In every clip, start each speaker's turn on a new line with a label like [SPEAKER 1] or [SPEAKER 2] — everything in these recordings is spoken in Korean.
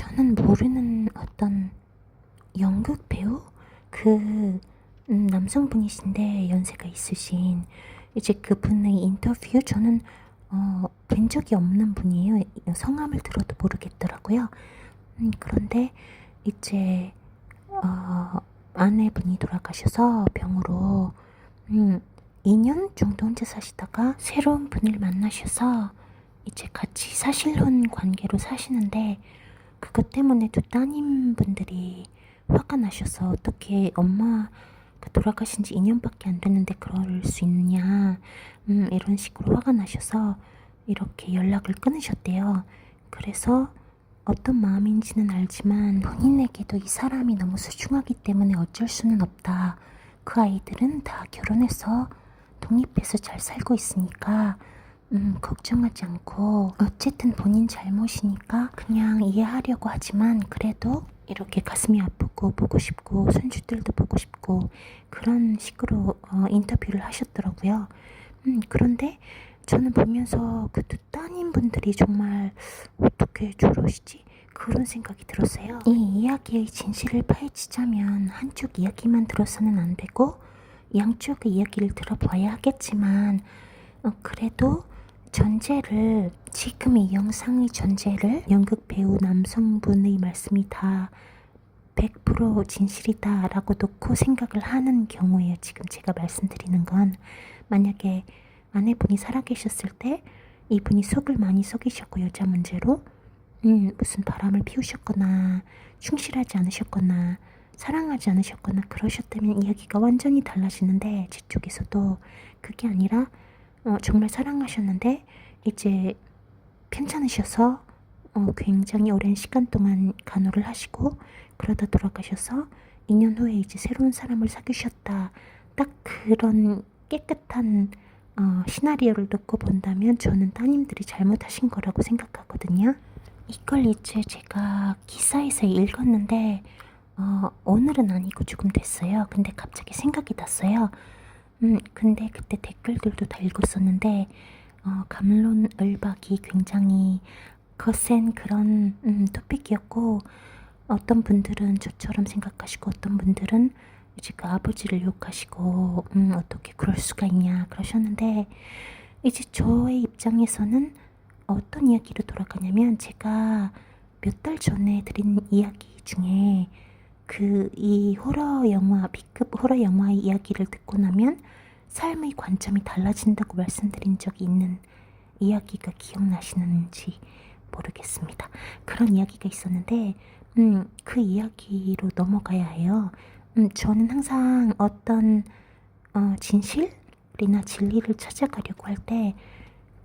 [SPEAKER 1] 저는 모르는 어떤 연극 배우 그 음, 남성분이신데 연세가 있으신 이제 그분의 인터뷰 저는 어, 뵌 적이 없는 분이에요. 성함을 들어도 모르겠더라고요. 음, 그런데 이제 어, 아내분이 돌아가셔서 병으로 음, 2년 정도 혼자 사시다가 새로운 분을 만나셔서 이제 같이 사실혼 관계로 사시는데 그것 때문에 두 따님분들이 화가 나셔서 어떻게 엄마가 돌아가신 지 2년밖에 안 됐는데 그럴 수 있느냐 음, 이런 식으로 화가 나셔서 이렇게 연락을 끊으셨대요. 그래서 어떤 마음인지는 알지만 본인에게도 이 사람이 너무 소중하기 때문에 어쩔 수는 없다. 그 아이들은 다 결혼해서 독립해서 잘 살고 있으니까 음, 걱정하지 않고 어쨌든 본인 잘못이니까 그냥 이해하려고 하지만 그래도 이렇게 가슴이 아프고 보고 싶고 손주들도 보고 싶고 그런 식으로 어, 인터뷰를 하셨더라고요. 음, 그런데 저는 보면서 그 두 따님분들이 정말 어떻게 저러시지? 그런 생각이 들었어요. 이 이야기의 진실을 파헤치자면 한쪽 이야기만 들어서는 안 되고 양쪽의 이야기를 들어봐야 하겠지만 어, 그래도 전제를 지금 이 영상의 전제를 연극 배우 남성분의 말씀이 다 100% 진실이다 라고 놓고 생각을 하는 경우에요. 지금 제가 말씀드리는 건 만약에 아내분이 살아계셨을 때 이분이 속을 많이 속이셨고 여자 문제로 음, 무슨 바람을 피우셨거나 충실하지 않으셨거나 사랑하지 않으셨거나 그러셨다면 이야기가 완전히 달라지는데 제 쪽에서도 그게 아니라 어, 정말 사랑하셨는데 이제 편찮으셔서 어, 굉장히 오랜 시간 동안 간호를 하시고 그러다 돌아가셔서 2년 후에 이제 새로운 사람을 사귀셨다. 딱 그런 깨끗한 어, 시나리오를 놓고 본다면 저는 따님들이 잘못하신 거라고 생각하거든요. 이걸 이제 제가 기사에서 읽었는데 어, 오늘은 아니고 조금 됐어요. 근데 갑자기 생각이 났어요. 음, 근데 그때 댓글들도 다 읽었었는데 어, 감론 을박이 굉장히 거센 그런 음, 토픽이었고 어떤 분들은 저처럼 생각하시고 어떤 분들은 이제 그 아버지를 욕하시고 음, 어떻게 그럴 수가 있냐 그러셨는데 이제 저의 입장에서는 어떤 이야기로 돌아가냐면 제가 몇 달 전에 드린 이야기 중에 그 이 호러 영화 B급 호러 영화의 이야기를 듣고 나면 삶의 관점이 달라진다고 말씀드린 적이 있는 이야기가 기억나시는지 모르겠습니다. 그런 이야기가 있었는데 음, 그 이야기로 넘어가야 해요. 음, 저는 항상 어떤 어, 진실이나 진리를 찾아가려고 할때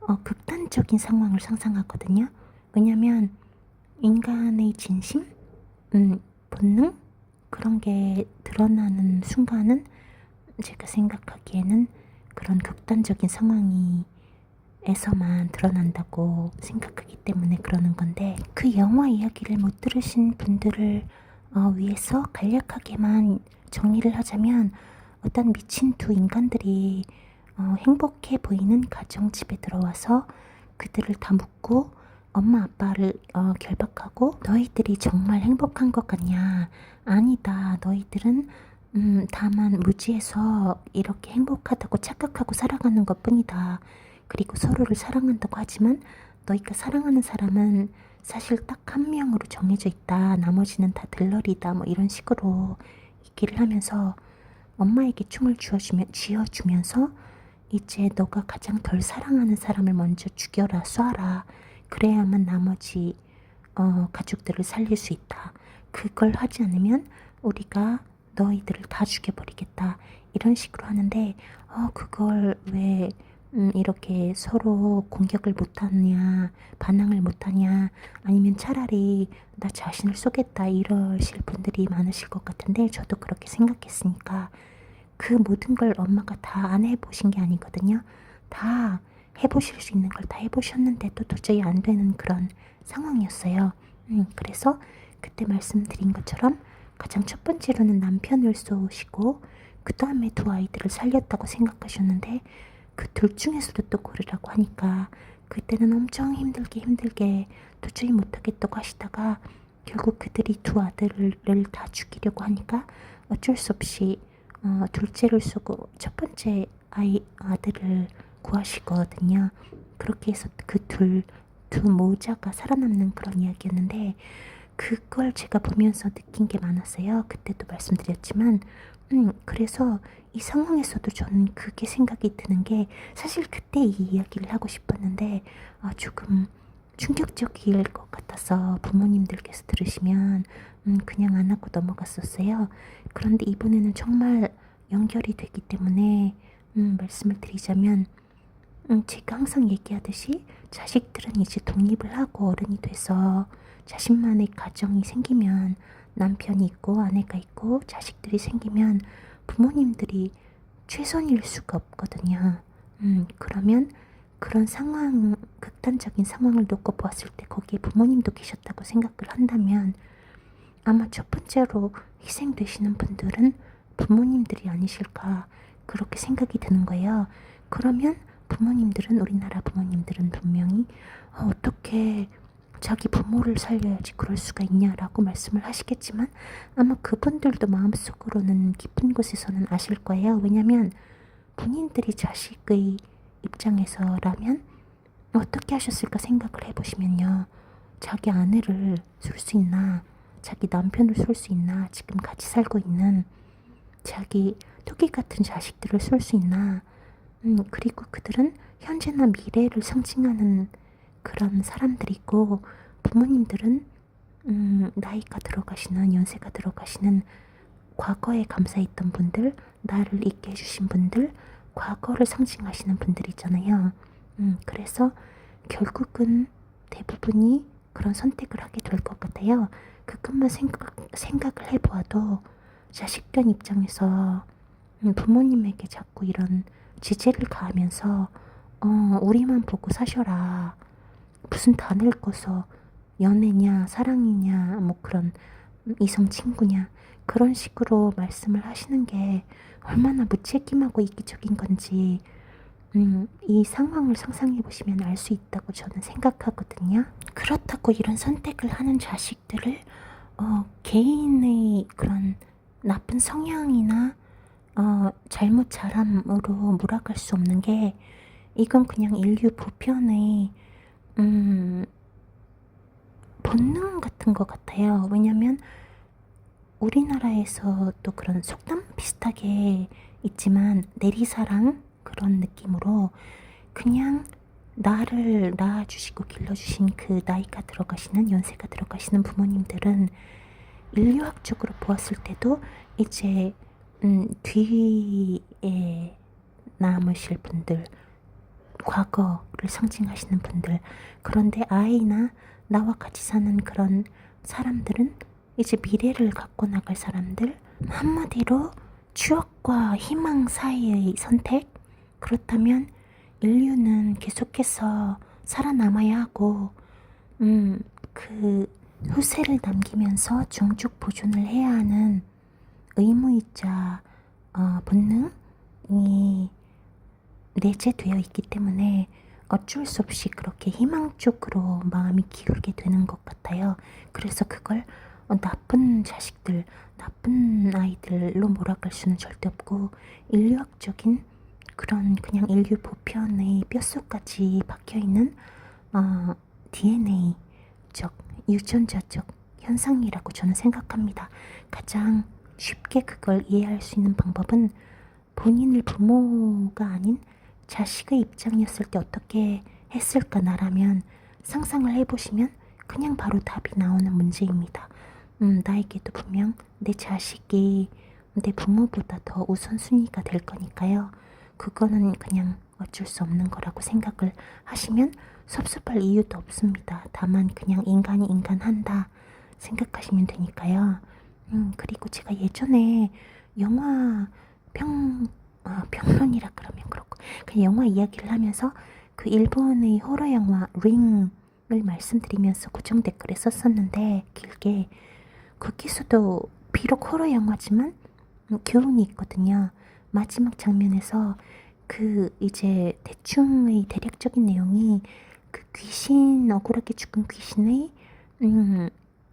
[SPEAKER 1] 어, 극단적인 상황을 상상하거든요. 왜냐면 인간의 진심, 음, 본능 그런 게 드러나는 순간은 제가 생각하기에는 그런 극단적인 상황이 에서만 드러난다고 생각하기 때문에 그러는 건데 그 영화 이야기를 못 들으신 분들을 어, 위해서 간략하게만 정리를 하자면 어떤 미친 두 인간들이 어, 행복해 보이는 가정집에 들어와서 그들을 다 묻고 엄마 아빠를 어, 결박하고 너희들이 정말 행복한 것 같냐 아니다 너희들은 음, 다만 무지해서 이렇게 행복하다고 착각하고 살아가는 것 뿐이다 그리고 서로를 사랑한다고 하지만 너희가 사랑하는 사람은 사실 딱 한 명으로 정해져 있다. 나머지는 다 들러리다. 뭐 이런 식으로 얘기를 하면서 엄마에게 춤을 쥐어주면, 쥐어주면서 이제 너가 가장 덜 사랑하는 사람을 먼저 죽여라, 쏴라. 그래야만 나머지 어, 가족들을 살릴 수 있다. 그걸 하지 않으면 우리가 너희들을 다 죽여버리겠다. 이런 식으로 하는데 어, 그걸 왜 음, 이렇게 서로 공격을 못하냐, 반항을 못하냐, 아니면 차라리 나 자신을 쏘겠다 이러실 분들이 많으실 것 같은데 저도 그렇게 생각했으니까 그 모든 걸 엄마가 다 안 해보신 게 아니거든요. 다 해보실 수 있는 걸 다 해보셨는데도 도저히 안 되는 그런 상황이었어요. 음, 그래서 그때 말씀드린 것처럼 가장 첫 번째로는 남편을 쏘시고 그 다음에 두 아이들을 살렸다고 생각하셨는데 그 둘 중에서도 또 고르라고 하니까 그때는 엄청 힘들게 힘들게 도저히 못하겠다고 하시다가 결국 그들이 두 아들을 다 죽이려고 하니까 어쩔 수 없이 어, 둘째를 쏘고 첫 번째 아이 아들을 구하시거든요. 그렇게 해서 그 둘 두 모자가 살아남는 그런 이야기였는데 그걸 제가 보면서 느낀 게 많았어요. 그때도 말씀드렸지만 음, 그래서 이 상황에서도 저는 그게 생각이 드는 게 사실 그때 이 이야기를 하고 싶었는데 아, 조금 충격적일 것 같아서 부모님들께서 들으시면 음, 그냥 안 하고 넘어갔었어요. 그런데 이번에는 정말 연결이 되기 때문에 음, 말씀을 드리자면 음, 제가 항상 얘기하듯이 자식들은 이제 독립을 하고 어른이 돼서 자신만의 가정이 생기면 남편이 있고 아내가 있고 자식들이 생기면 부모님들이 최선일 수가 없거든요. 음, 그러면 그런 상황, 극단적인 상황을 놓고 보았을 때 거기에 부모님도 계셨다고 생각을 한다면 아마 첫 번째로 희생되시는 분들은 부모님들이 아니실까 그렇게 생각이 드는 거예요. 그러면 부모님들은 우리나라 부모님들은 분명히 어, 어떻게 자기 부모를 살려야지 그럴 수가 있냐라고 말씀을 하시겠지만 아마 그분들도 마음속으로는 깊은 곳에서는 아실 거예요. 왜냐하면 본인들이 자식의 입장에서라면 어떻게 하셨을까 생각을 해보시면요. 자기 아내를 쏠 수 있나, 자기 남편을 쏠 수 있나, 지금 같이 살고 있는 자기 토끼 같은 자식들을 쏠 수 있나, 음, 그리고 그들은 현재나 미래를 상징하는 그런 사람들이고, 부모님들은, 음, 나이가 들어가시는, 연세가 들어가시는 과거에 감사했던 분들, 나를 잊게 해주신 분들, 과거를 상징하시는 분들이잖아요. 음, 그래서 결국은 대부분이 그런 선택을 하게 될 것 같아요. 그것만 생각, 생각을 해보아도 자식된 입장에서 음, 부모님에게 자꾸 이런 지지를 가하면서 어, 우리만 보고 사셔라. 무슨 다 늙어서 연애냐, 사랑이냐, 뭐 그런 이성 친구냐, 그런 식으로 말씀을 하시는 게 얼마나 무책임하고 이기적인 건지, 음, 이 상황을 상상해 보시면 알 수 있다고 저는 생각하거든요. 그렇다고 이런 선택을 하는 자식들을, 어, 개인의 그런 나쁜 성향이나, 어, 잘못 잘함으로 몰아갈 수 없는 게, 이건 그냥 인류 보편의, 음, 본능 같은 것 같아요. 왜냐면 우리나라에서도 그런 속담 비슷하게 있지만 내리사랑 그런 느낌으로 그냥 나를 낳아주시고 길러주신 그 나이가 들어가시는 연세가 들어가시는 부모님들은 인류학적으로 보았을 때도 이제 음, 뒤에 남으실 분들 과거를 상징하시는 분들 그런데 아이나 나와 같이 사는 그런 사람들은 이제 미래를 갖고 나갈 사람들 한마디로 추억과 희망 사이의 선택? 그렇다면 인류는 계속해서 살아남아야 하고 음 그 후세를 남기면서 종족 보존을 해야 하는 의무이자 어, 본능이 내재되어 있기 때문에 어쩔 수 없이 그렇게 희망 쪽으로 마음이 기울게 되는 것 같아요. 그래서 그걸 어, 나쁜 자식들, 나쁜 아이들로 몰아갈 수는 절대 없고 인류학적인 그런 그냥 인류 보편의 뼛속까지 박혀있는 어, DNA적, 유전자적 현상이라고 저는 생각합니다. 가장 쉽게 그걸 이해할 수 있는 방법은 본인을 부모가 아닌 자식의 입장이었을 때 어떻게 했을까 나라면 상상을 해보시면 그냥 바로 답이 나오는 문제입니다. 음, 나에게도 분명 내 자식이 내 부모보다 더 우선순위가 될 거니까요. 그거는 그냥 어쩔 수 없는 거라고 생각을 하시면 섭섭할 이유도 없습니다. 다만 그냥 인간이 인간한다 생각하시면 되니까요. 음, 그리고 제가 예전에 영화 평, 아, 평론이라 그러면 그렇고, 그냥 영화 이야기를 하면서 그 일본의 호러 영화 링을 말씀드리면서 고정 댓글에 썼었는데, 길게. 거기서도 비록 호러 영화지만 음, 교훈이 있거든요. 마지막 장면에서 그 이제 대충의 대략적인 내용이 그 귀신, 억울하게 죽은 귀신의 음,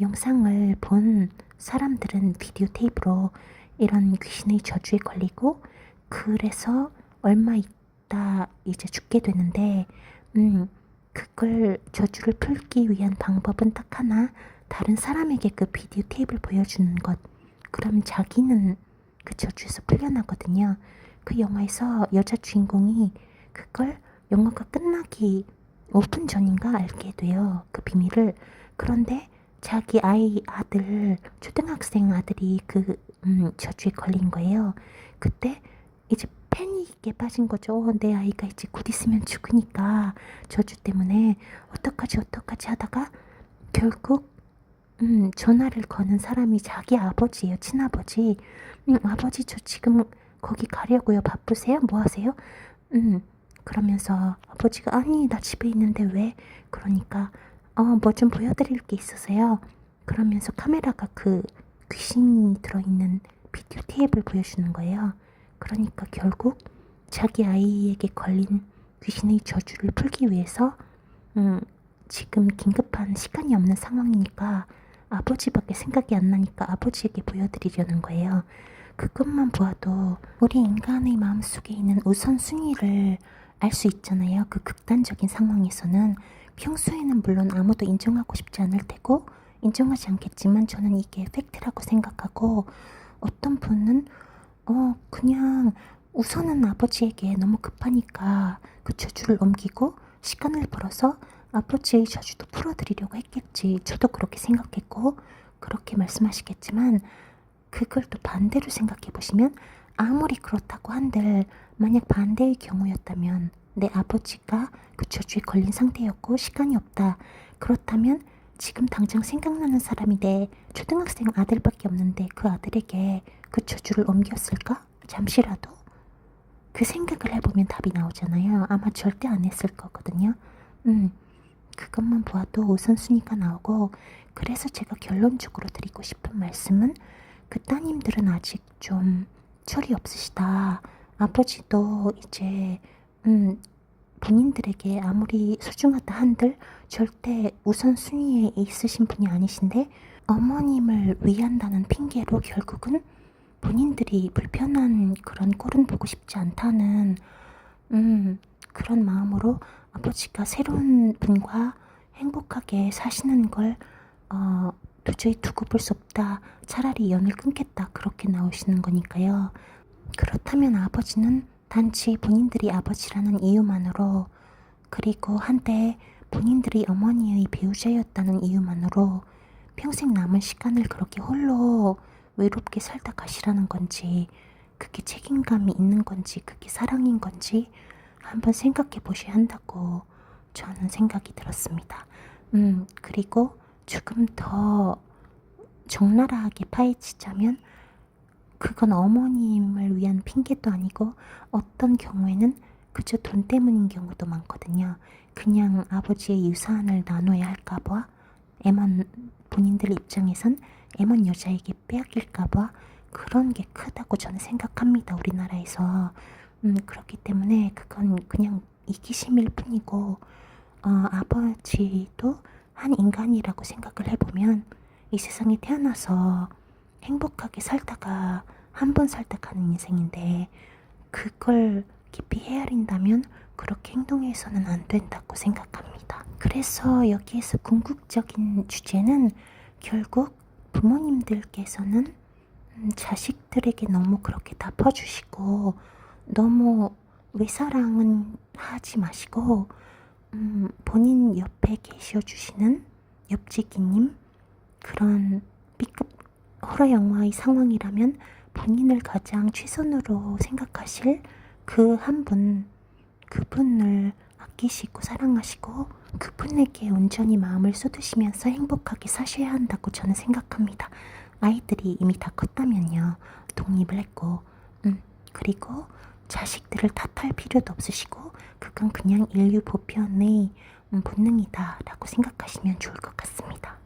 [SPEAKER 1] 영상을 본 사람들은 비디오 테이프로 이런 귀신의 저주에 걸리고 그래서 얼마 있다 이제 죽게 되는데 음 그걸 저주를 풀기 위한 방법은 딱 하나 다른 사람에게 그 비디오 테이프를 보여주는 것. 그럼 자기는 그 저주에서 풀려나거든요. 그 영화에서 여자 주인공이 그걸 영화가 끝나기 5분 전인가 알게 돼요 그 비밀을. 그런데 자기 아이 아들 초등학생 아들이 그 음, 저주에 걸린 거예요. 그때 이제 패닉에 빠진 거죠. 어, 내 아이가 이제 곧 있으면 죽으니까 저주 때문에 어떡하지 어떡하지 하다가 결국 음, 전화를 거는 사람이 자기 아버지예요. 친아버지. 음, 아버지 저 지금 거기 가려고요. 바쁘세요? 뭐 하세요? 음, 그러면서 아버지가 아니 나 집에 있는데 왜? 그러니까 어, 뭐 좀 보여드릴 게 있어서요. 그러면서 카메라가 그 귀신이 들어있는 비디오 테이프를 보여주는 거예요. 그러니까 결국 자기 아이에게 걸린 귀신의 저주를 풀기 위해서 음, 지금 긴급한 시간이 없는 상황이니까 아버지밖에 생각이 안 나니까 아버지에게 보여드리려는 거예요. 그것만 보아도 우리 인간의 마음속에 있는 우선순위를 알 수 있잖아요. 그 극단적인 상황에서는 평소에는 물론 아무도 인정하고 싶지 않을 테고 인정하지 않겠지만 저는 이게 팩트라고 생각하고 어떤 분은 어 그냥 우선은 아버지에게 너무 급하니까 그 저주를 옮기고 시간을 벌어서 아버지의 저주도 풀어드리려고 했겠지. 저도 그렇게 생각했고 그렇게 말씀하시겠지만 그걸 또 반대로 생각해 보시면 아무리 그렇다고 한들 만약 반대의 경우였다면 내 아버지가 그 저주에 걸린 상태였고 시간이 없다. 그렇다면 지금 당장 생각나는 사람이 내 초등학생 아들밖에 없는데 그 아들에게 그 저주를 옮겼을까? 잠시라도? 그 생각을 해보면 답이 나오잖아요. 아마 절대 안 했을 거거든요. 음, 그것만 보아도 우선순위가 나오고 그래서 제가 결론적으로 드리고 싶은 말씀은 그 따님들은 아직 좀 철이 없으시다. 아버지도 이제 음, 본인들에게 아무리 소중하다 한들 절대 우선순위에 있으신 분이 아니신데 어머님을 위한다는 핑계로 결국은 본인들이 불편한 그런 꼴은 보고 싶지 않다는 음, 그런 마음으로 아버지가 새로운 분과 행복하게 사시는 걸 어, 도저히 두고 볼 수 없다. 차라리 연을 끊겠다. 그렇게 나오시는 거니까요. 그렇다면 아버지는 단지 본인들이 아버지라는 이유만으로 그리고 한때 본인들이 어머니의 배우자였다는 이유만으로 평생 남은 시간을 그렇게 홀로 외롭게 살다 가시라는 건지 그게 책임감이 있는 건지 그게 사랑인 건지 한번 생각해 보셔야 한다고 저는 생각이 들었습니다. 음, 그리고 조금 더 적나라하게 파헤치자면 그건 어머님을 위한 핑계도 아니고 어떤 경우에는 그저 돈 때문인 경우도 많거든요. 그냥 아버지의 유산을 나눠야 할까봐 애먼 본인들 입장에선 애먼 여자에게 빼앗길까봐 그런 게 크다고 저는 생각합니다. 우리나라에서 음, 그렇기 때문에 그건 그냥 이기심일 뿐이고 어, 아버지도 한 인간이라고 생각을 해보면 이 세상에 태어나서 행복하게 살다가 한 번 살다 가는 인생인데 그걸 깊이 헤아린다면 그렇게 행동해서는 안 된다고 생각합니다. 그래서 여기에서 궁극적인 주제는 결국 부모님들께서는 음, 자식들에게 너무 그렇게 다 퍼주시고 너무 외사랑은 하지 마시고 음, 본인 옆에 계셔 주시는 옆지기님 그런 B급 호러 영화의 상황이라면 본인을 가장 최선으로 생각하실 그 한 분, 그분을 아끼시고 사랑하시고 그분에게 온전히 마음을 쏟으시면서 행복하게 사셔야 한다고 저는 생각합니다. 아이들이 이미 다 컸다면요. 독립을 했고, 음, 그리고 자식들을 탓할 필요도 없으시고, 그건 그냥 인류 보편의 음, 본능이다라고 생각하시면 좋을 것 같습니다.